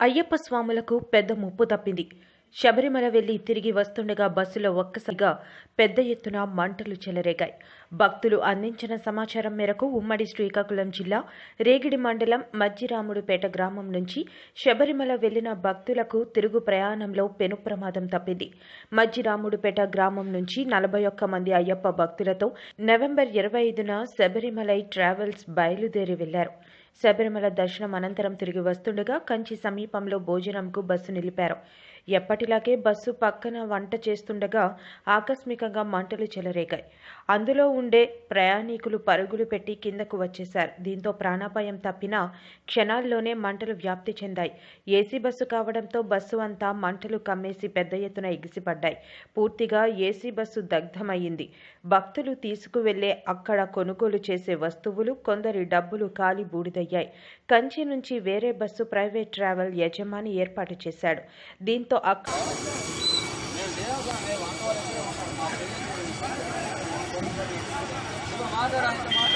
అయ్యప్ప స్వాములకు పెద్ద ముప్పు తప్పింది. శబరిమల వెళ్ళి తిరిగి వస్తుండగా బస్సులో ఒక్కసారిగా పెద్ద ఎత్తున మంటలు చెలరేగాయి. భక్తులు అందించిన సమాచారం మేరకు ఉమ్మడి శ్రీకాకుళం జిల్లా రేగిడి మండలం మజ్జిరాముడుపేట గ్రామం నుంచి శబరిమల వెళ్ళిన భక్తులకు తిరుగు ప్రయాణంలో పెను ప్రమాదం తప్పింది. మజ్జిరాముడుపేట గ్రామం నుంచి నలభై ఒక్క మంది అయ్యప్ప భక్తులతో నవంబర్ ఇరవై ఐదున శబరిమలై ట్రావెల్స్ బయలుదేరి వెళ్ళారు. శబరిమల దర్శనం అనంతరం తిరిగి వస్తుండగా కంచి సమీపంలో భోజనంకు బస్సు నిలిపారు. ఎప్పటిలాగే బస్సు పక్కన వంట చేస్తుండగా ఆకస్మికంగా మంటలు చెలరేగాయి. అందులో ఉండే ప్రయాణికులు పరుగులు పెట్టి కిందకు వచ్చేశారు. దీంతో ప్రాణాపాయం తప్పినా క్షణాల్లోనే మంటలు వ్యాప్తి చెందాయి. ఏసీ బస్సు కావడంతో బస్సు అంతా మంటలు కమ్మేసి పెద్ద ఎత్తున ఎగిసిపడ్డాయి. పూర్తిగా ఏసీ బస్సు దగ్ధమయ్యింది. భక్తులు తీసుకువెళ్ళే అక్కడ కొనుగోలు చేసే వస్తువులు కొందరి డబ్బులు కాలి బూడిదయ్యాయి. కంచి నుంచి వేరే బస్సు ప్రైవేట్ ట్రావెల్ యజమాని ఏర్పాటు చేశాడు. దీంతో అక్కడ మాట్లాడాలి